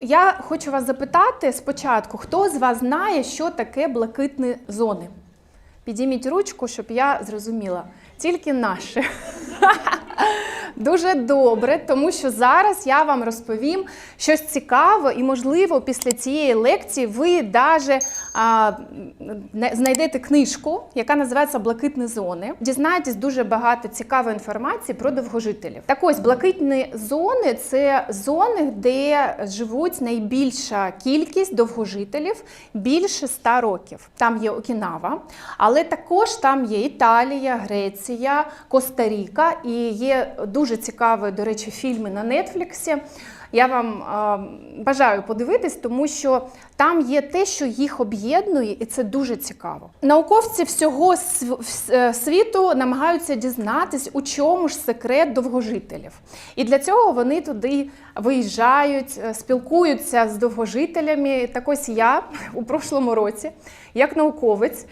Я хочу вас запитати спочатку, хто з вас знає, що таке блакитні зони? Підійміть ручку, щоб я зрозуміла. Тільки наші. Дуже добре, тому що зараз я вам розповім щось цікаве, і, можливо, після цієї лекції ви а, знайдете книжку, яка називається Блакитні зони. Дізнаєтесь дуже багато цікавої інформації про довгожителів. Так ось блакитні зони це зони, де живуть найбільша кількість довгожителів більше 100 років. Там є Окінава, але також там є Італія, Греція, Коста-Ріка і є дуже цікаві, до речі, фільми на Нетфліксі. Я вам бажаю подивитись, тому що там є те, що їх об'єднує, і це дуже цікаво. Науковці всього е, світу намагаються дізнатись, у чому ж секрет довгожителів. І для цього вони туди виїжджають, е, спілкуються з довгожителями. Так ось я у прошлому році, як науковець,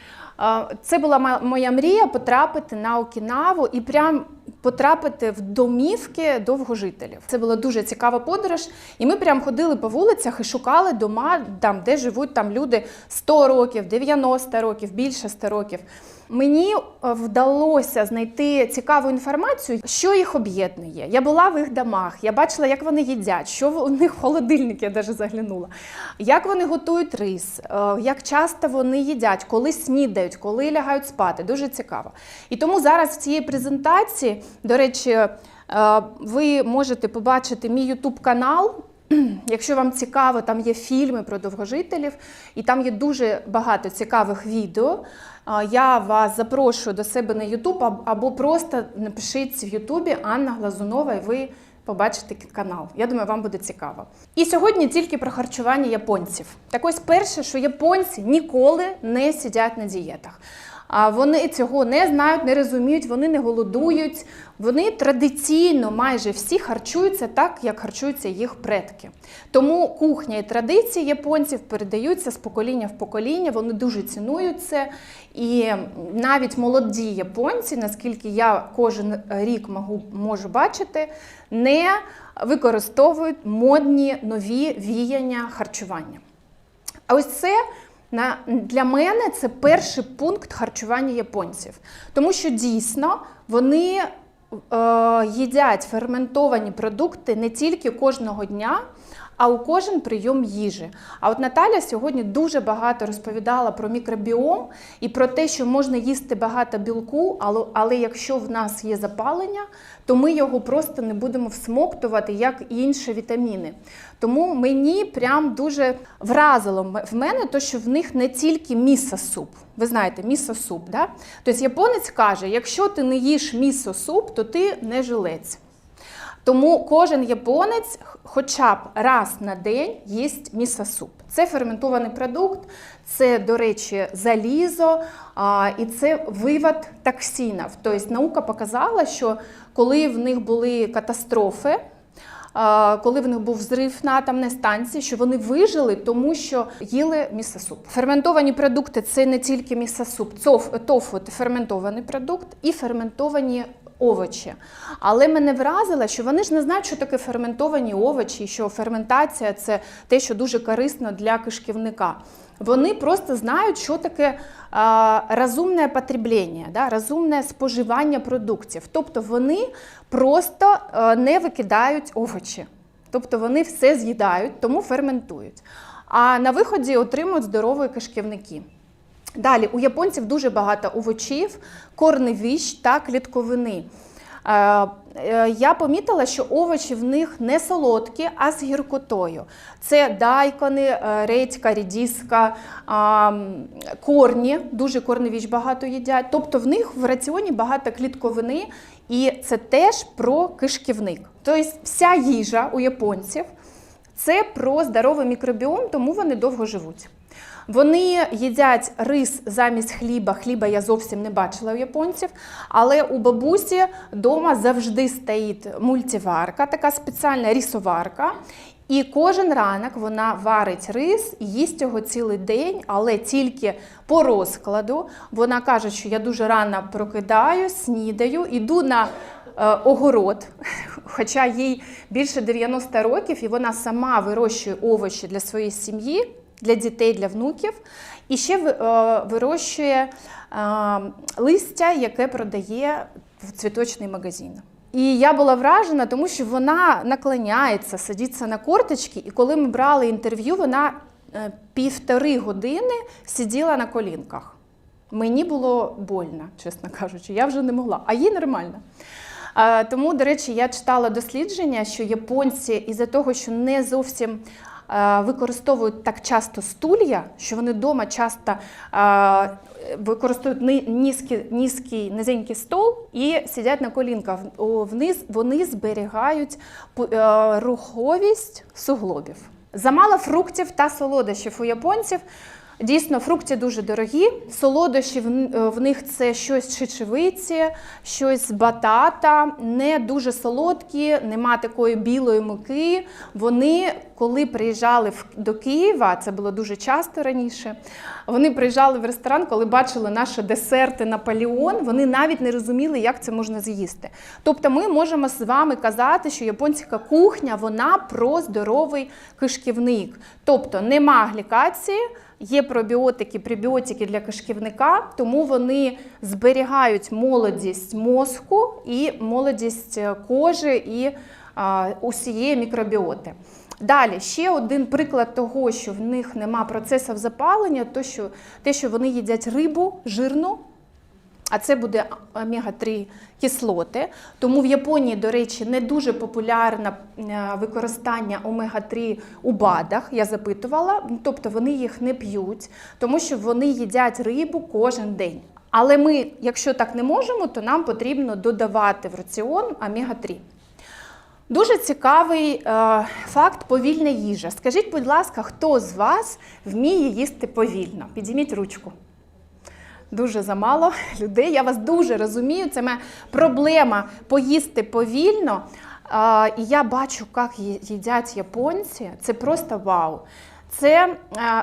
це була моя мрія потрапити на Окінаву і прям потрапити в домівки довгожителів. Це була дуже цікава подорож. І ми прям ходили по вулицях і шукали дома, там, де живуть там люди 100 років, 90 років, більше 100 років. Мені е, вдалося знайти цікаву інформацію, що їх об'єднує. Я була в їх домах, я бачила, як вони їдять, що в- них в холодильник, я навіть заглянула, як вони готують рис, е, як часто вони їдять, коли снідають, коли лягають спати. Дуже цікаво. І тому зараз в цій презентації, до речі, е, ви можете побачити мій YouTube канал. Якщо вам цікаво, там є фільми про довгожителів, і там є дуже багато цікавих відео. Я вас запрошую до себе на YouTube або просто напишіть в YouTube Анна Глазунова, і ви побачите канал. Я думаю, вам буде цікаво. І сьогодні тільки про харчування японців. Так ось перше, що японці ніколи не сидять на дієтах. А вони цього не знають, не розуміють, вони не голодують. Вони традиційно майже всі харчуються так, як харчуються їх предки. Тому кухня і традиції японців передаються з покоління в покоління, вони дуже цінують це. І навіть молоді японці, наскільки я кожен рік можу, можу бачити, не використовують модні нові віяння харчування. А ось це на, для мене це перший пункт харчування японців. Тому що дійсно вони е, їдять ферментовані продукти не тільки кожного дня, а у кожен прийом їжі. А от Наталя сьогодні дуже багато розповідала про мікробіом і про те, що можна їсти багато білку, але, але якщо в нас є запалення, то ми його просто не будемо всмоктувати, як і інші вітаміни. Тому мені прям дуже вразило в мене то, що в них не тільки місо-суп. Ви знаєте, місо-суп, да? Тобто японець каже, якщо ти не їш місо-суп, то ти не жилець. Тому кожен японець хоча б раз на день їсть місо-суп. Це ферментований продукт, це, до речі, залізо а, і це вивод токсинів. Тобто наука показала, що коли в них були катастрофи, коли в них був взрив на атомній станції, що вони вижили, тому що їли місосуп. Ферментовані продукти це не тільки місосуп, тофу це ферментований продукт і ферментовані овочі. Але мене вразило, що вони ж не знають, що таке ферментовані овочі, що ферментація це те, що дуже корисно для кишківника. Вони просто знають, що таке а, розумне потреблення, да, розумне споживання продуктів. Тобто вони просто а, не викидають овочі. Тобто вони все з'їдають, тому ферментують. А на виході отримують здорові кишківники. Далі, у японців дуже багато овочів, корневищ та клітковини. Е, е, Я помітила, що овочі в них не солодкі, а з гіркотою. Це дайкони, е, редька, рідіска, корні, дуже корневіч багато їдять. Тобто в них в раціоні багато клітковини, і це теж про кишківник. Тобто вся їжа у японців це про здоровий мікробіом, тому вони довго живуть. Вони їдять рис замість хліба. Хліба я зовсім не бачила у японців. Але у бабусі вдома завжди стоїть мультиварка, така спеціальна рісоварка. І кожен ранок вона варить рис їсть його цілий день, але тільки по розкладу. Вона каже, що я дуже рано прокидаю, снідаю, іду на е, огород, хоча їй більше 90 років, і вона сама вирощує овочі для своєї сім'ї, для дітей, для внуків, і ще е, вирощує е, листя, яке продає в цвіточний магазин. І я була вражена, тому що вона наклоняється, садиться на корточки, і коли ми брали інтерв'ю, вона е, півтори години сиділа на колінках. Мені було больно, чесно кажучи, я вже не могла, а їй нормально. Тому, до речі, я читала дослідження, що японці із-за того, що не зовсім використовують так часто стулья, що вони вдома часто е, використовують ни- низький, низький, низенький стол і сидять на колінках. Вниз вони зберігають е, руховість суглобів. Замало фруктів та солодощів у японців. Дійсно, фрукти дуже дорогі. Солодощі в, е, них це щось чечевиці, щось з батата, не дуже солодкі, нема такої білої муки. Вони, коли приїжджали до Києва, це було дуже часто раніше. Вони приїжджали в ресторан, коли бачили наші десерти Наполеон. Вони навіть не розуміли, як це можна з'їсти. Тобто, ми можемо з вами казати, що японська кухня вона про здоровий кишківник. Тобто нема глікації. Є пробіотики, пребіотики для кишківника, тому вони зберігають молодість мозку і молодість е, кожи і а, усієї мікробіоти. Далі ще один приклад того, що в них нема процесів запалення, то що те, що вони їдять рибу жирну, а це буде омега-3 кислоти. Тому в Японії, до речі, не дуже популярне е, використання омега-3 у БАДах. Я запитувала, тобто вони їх не п'ють, тому що вони їдять рибу кожен день. Але ми, якщо так не можемо, то нам потрібно додавати в раціон омега-3. Дуже цікавий е, факт повільна їжа. Скажіть, будь ласка, хто з вас вміє їсти повільно? Підійміть ручку. Дуже замало людей. Я вас дуже розумію. Це моя проблема поїсти повільно. А, і я бачу, як їдять японці. Це просто вау. Це а,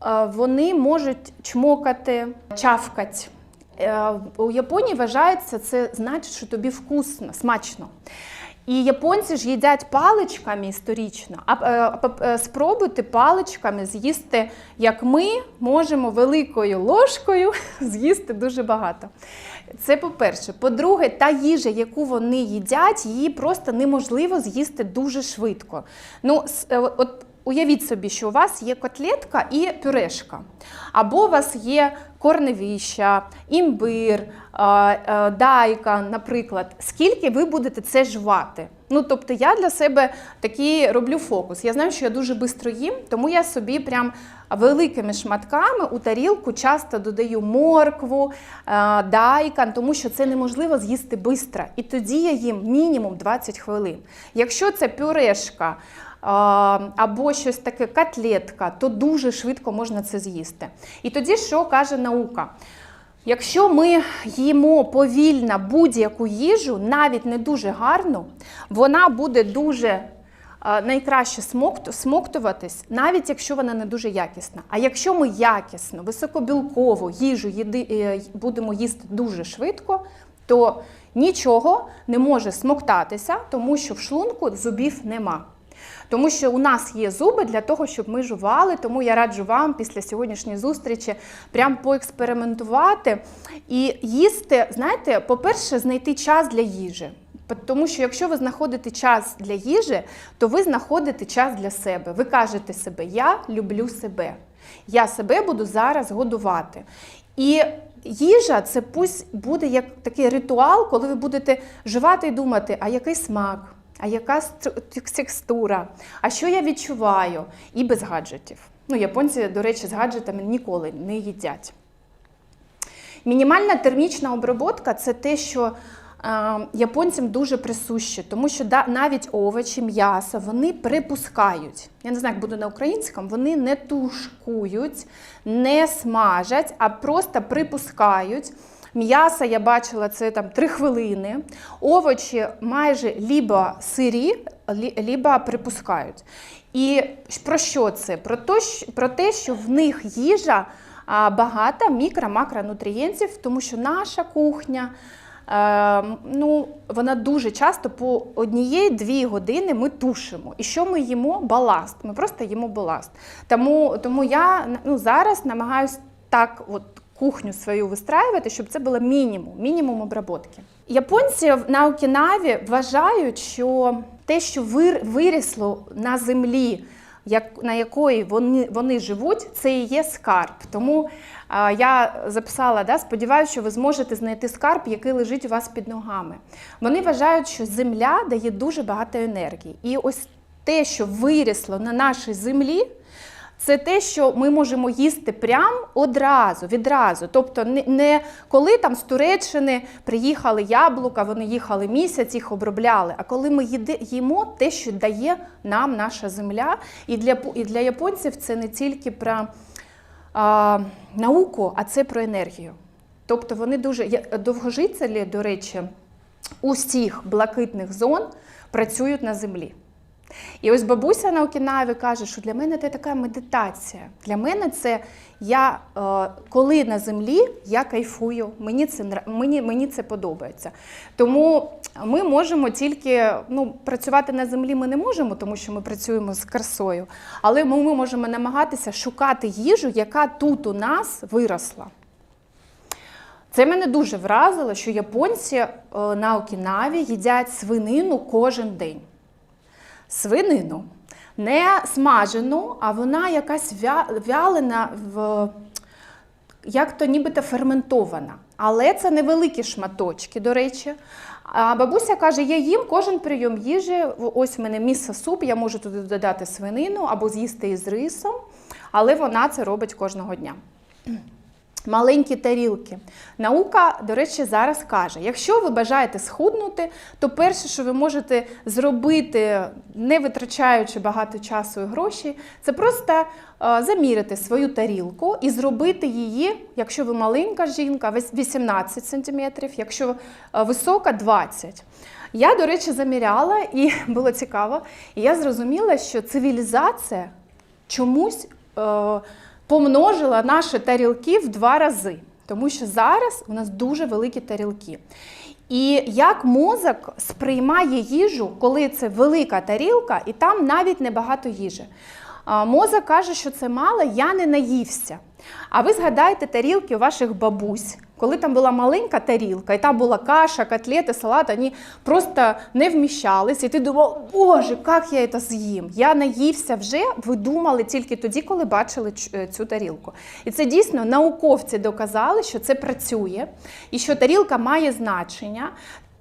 а, вони можуть чмокати, чавкати. Е, У Японії вважається, це значить, що тобі вкусно, смачно. І японці ж їдять паличками історично, а е, е, спробуйте паличками з'їсти, як ми можемо великою ложкою з'їсти дуже багато. Це по-перше. По-друге, та їжа, яку вони їдять, її просто неможливо з'їсти дуже швидко. Ну, е, от уявіть собі, що у вас є котлетка і пюрешка, або у вас є корневіща, імбир, дайка, наприклад. Скільки ви будете це жувати? Ну, тобто я для себе такий роблю фокус. Я знаю, що я дуже швидко їм, тому я собі прям великими шматками у тарілку часто додаю моркву, дайкан, тому що це неможливо з'їсти швидко. І тоді я їм мінімум 20 хвилин. Якщо це пюрешка, або щось таке котлетка, то дуже швидко можна це з'їсти. І тоді що каже наука? Якщо ми їмо повільно будь-яку їжу, навіть не дуже гарну, вона буде дуже найкраще смокт- смоктуватись, навіть якщо вона не дуже якісна. А якщо ми якісно, високобілкову їжу їди, е, будемо їсти дуже швидко, то нічого не може смоктатися, тому що в шлунку зубів нема. Тому що у нас є зуби для того, щоб ми жували. Тому я раджу вам після сьогоднішньої зустрічі прям поекспериментувати і їсти. Знаєте, по-перше, знайти час для їжі. Тому що якщо ви знаходите час для їжі, то ви знаходите час для себе. Ви кажете себе, я люблю себе. Я себе буду зараз годувати. І їжа це пусть буде як такий ритуал, коли ви будете жувати і думати, а який смак, а яка текстура, а що я відчуваю, і без гаджетів. Ну, японці, до речі, з гаджетами ніколи не їдять. Мінімальна термічна обробка це те, що е, японцям дуже присуще, тому що навіть овочі, м'ясо вони припускають. Я не знаю, як буде на українському, вони не тушкують, не смажать, а просто припускають. М'ясо я бачила це там 3 хвилини. Овочі майже лібо сирі, лі- лібо припускають. І про що це? Про те, що- в них їжа а, багато мікро-макронутрієнтів, тому що наша кухня Е, ну, вона дуже часто по однієї-дві години ми тушимо. І що ми їмо? Баласт. Ми просто їмо баласт. Тому, тому я ну, зараз намагаюся так от кухню свою вистраювати, щоб це було мінімум, мінімум обработки. Японці на Окінаві вважають, що те, що вирісло на землі, на якої вони, вони живуть, це і є скарб. Тому а, я записала, да, сподіваюся, що ви зможете знайти скарб, який лежить у вас під ногами. Вони вважають, що земля дає дуже багато енергії. І ось те, що вирісло на нашій землі, це те, що ми можемо їсти прям одразу, відразу. Тобто, не, коли там з Туреччини приїхали яблука, вони їхали місяць, їх обробляли. А коли ми їмо те, що дає нам наша земля. І для, і для японців це не тільки про а, науку, а це про енергію. Тобто вони дуже довгожителі, до речі, усіх блакитних зон працюють на землі. І ось бабуся на Окінаві каже, що для мене це така медитація. Для мене це я е, коли на землі я кайфую, мені це мені, мені це подобається. Тому ми можемо тільки ну, працювати на землі ми не можемо, тому що ми працюємо з красою. Але ми, ми можемо намагатися шукати їжу, яка тут у нас виросла. Це мене дуже вразило, що японці е, на Окінаві їдять свинину кожен день свинину. Не смажену, а вона якась вялена, в, як то нібито ферментована. Але це невеликі шматочки, до речі. А бабуся каже, я їм кожен прийом їжі. Ось в мене місце суп, я можу туди додати свинину або з'їсти із рисом, але вона це робить кожного дня. Маленькі тарілки. Наука, до речі, зараз каже: якщо ви бажаєте схуднути, то перше, що ви можете зробити, не витрачаючи багато часу і грошей, це просто е, заміряти свою тарілку і зробити її, якщо ви маленька жінка, 18 см, якщо е, висока 20 Я, до речі, заміряла і було цікаво. І я зрозуміла, що цивілізація чомусь. Помножила наші тарілки в два рази, тому що зараз у нас дуже великі тарілки. І як мозок сприймає їжу, коли це велика тарілка, і там навіть небагато їжі. Мозок каже, що це мало, я не наївся. А ви згадайте тарілки ваших бабусь, коли там була маленька тарілка, і там була каша, котлети, салат, вони просто не вміщались. І ти думав, боже, як я це з'їм? Я наївся вже, ви думали тільки тоді, коли бачили е, цю тарілку. І це дійсно науковці доказали, що це працює, і що тарілка має значення.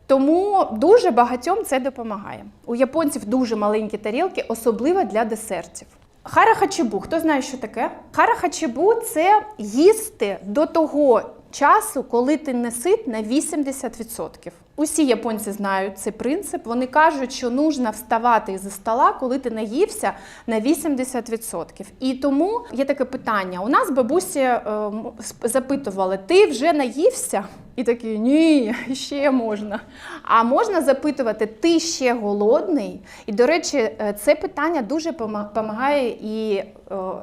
Тому дуже багатьом це допомагає. У японців дуже маленькі тарілки, особливо для десертів. Хара-хачебу, хто знає, що таке? Хара-хачебу – це їсти до того часу, коли ти не сит на 80%. Усі японці знають цей принцип. Вони кажуть, що нужно вставати із стола, коли ти наївся на 80%. І тому є таке питання. У нас бабусі е, запитували: ти вже наївся? І такі ні, ще можна. А можна запитувати, ти ще голодний? І, до речі, е, це питання дуже допомагає і е,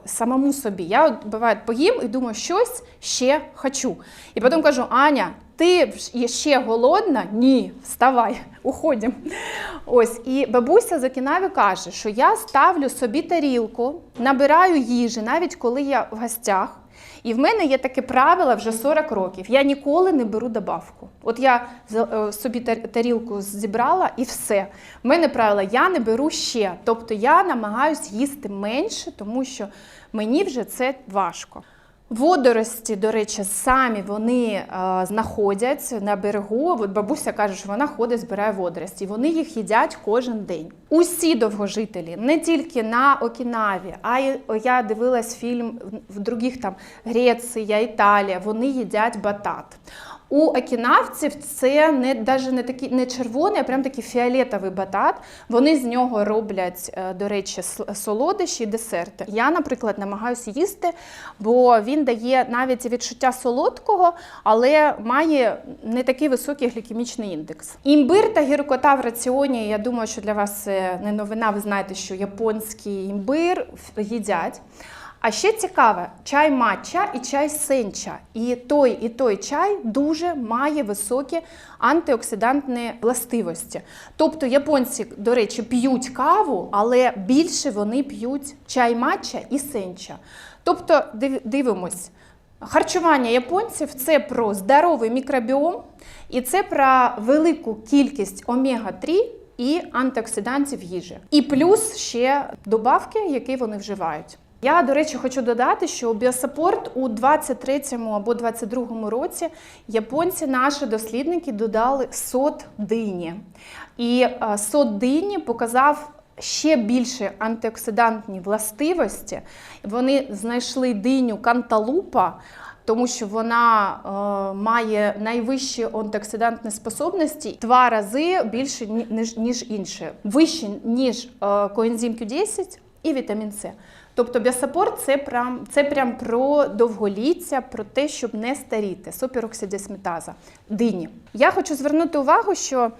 самому собі. Я от буває поїм і думаю, щось ще хочу. І потім кажу: Аня, ти ще голодна? Ні, вставай, уходимо. Ось і бабуся з Окінаві каже, що я ставлю собі тарілку, набираю їжі, навіть коли я в гостях. І в мене є таке правило вже 40 років. Я ніколи не беру добавку. От я е, собі тарілку зібрала і все. В мене правило, я не беру ще. Тобто я намагаюсь їсти менше, тому що мені вже це важко. Водорості, до речі, самі вони е, знаходять на берегу. От бабуся каже, що вона ходить, збирає водорості. Вони їх їдять кожен день. Усі довгожителі, не тільки на Окінаві, а й я дивилась фільм в других там Греція, Італія. Вони їдять батат. У окінавців це не навіть не такий не червоний, а прям такий фіолетовий батат. Вони з нього роблять, е, до речі, солодощі і десерти. Я, наприклад, намагаюся їсти, бо він дає навіть відчуття солодкого, але має не такий високий глікемічний індекс. Імбир та гіркота в раціоні. Я думаю, що для вас це не новина. Ви знаєте, що японський імбир їдять. А ще цікаве, чай матча і чай сенча. І той, і той чай дуже має високі антиоксидантні властивості. Тобто японці, до речі, п'ють каву, але більше вони п'ють чай матча і сенча. Тобто, дивимось. Харчування японців це про здоровий мікробіом, і це про велику кількість омега-3 і антиоксидантів їжі. І плюс ще добавки, які вони вживають. Я, до речі, хочу додати, що біосапорт у 23-му або 22-му році японці, наші дослідники, додали сот дині. І е, сот дині показав ще більше антиоксидантні властивості. Вони знайшли диню канталупа, тому що вона е, має найвищі антиоксидантні способності, два рази більше ніж, ніж інші, вище ніж е, коензим Q10 і вітамін С. Тобто біосапорт це прям, це прям про довголіття, про те, щоб не старіти, супероксидісметаза, дині. Я хочу звернути увагу, що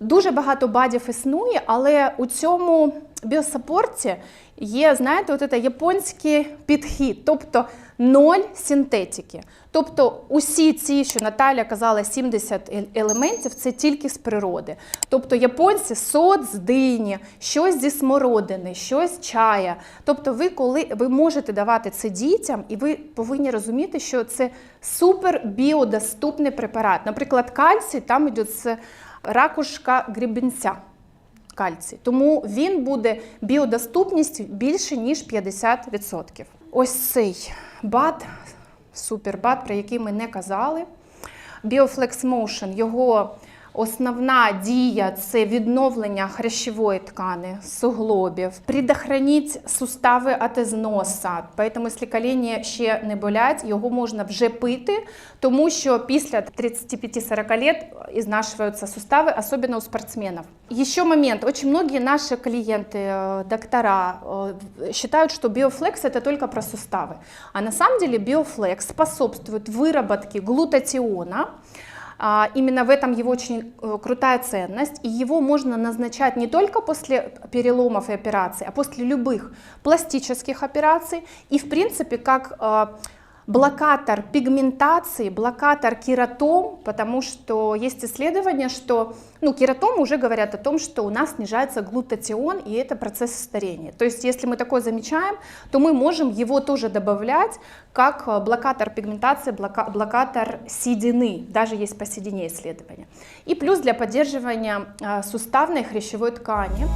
Дуже багато бадів існує, але у цьому біосапорті є, знаєте, от це японський підхід, тобто ноль синтетики. Тобто усі ці, що Наталя казала, 70 ел- елементів, це тільки з природи. Тобто японці сот з дині, щось зі смородини, щось чая. Тобто, ви коли ви можете давати це дітям, і ви повинні розуміти, що це супер біодоступний препарат. Наприклад, кальцій там йде з ракушка грібенця кальцій. Тому він буде біодоступність більше ніж 50%. Ось цей бат, супербат, про який ми не казали. Bioflex Motion, його основна дія це відновлення хрящової ткани, суглобів, предохранить сустави від зносу. Поэтому, якщо коліні ще не болять, його можна вже пити, тому що після 35-40 лет изнашиваются суставы, особенно у спортсменов. Еще момент. Очень многие наши клиенты, э, доктора э, считают, что биофлекс это только про суставы. А на самом деле биофлекс способствует выработке глутатиона, а, Именно в этом его очень э, крутая ценность, и его можно назначать не только после переломов и операций, а после любых пластических операций, и в принципе как э, блокатор пигментации, блокатор кератом, потому что есть исследования, что ну, кератом уже говорят о том, что у нас снижается глутатион, и это процесс старения. То есть если мы такое замечаем, то мы можем его тоже добавлять как э, блокатор пигментации, блока- блокатор седины. Даже есть по седине исследования. И плюс для поддерживания э, суставной хрящевой ткани.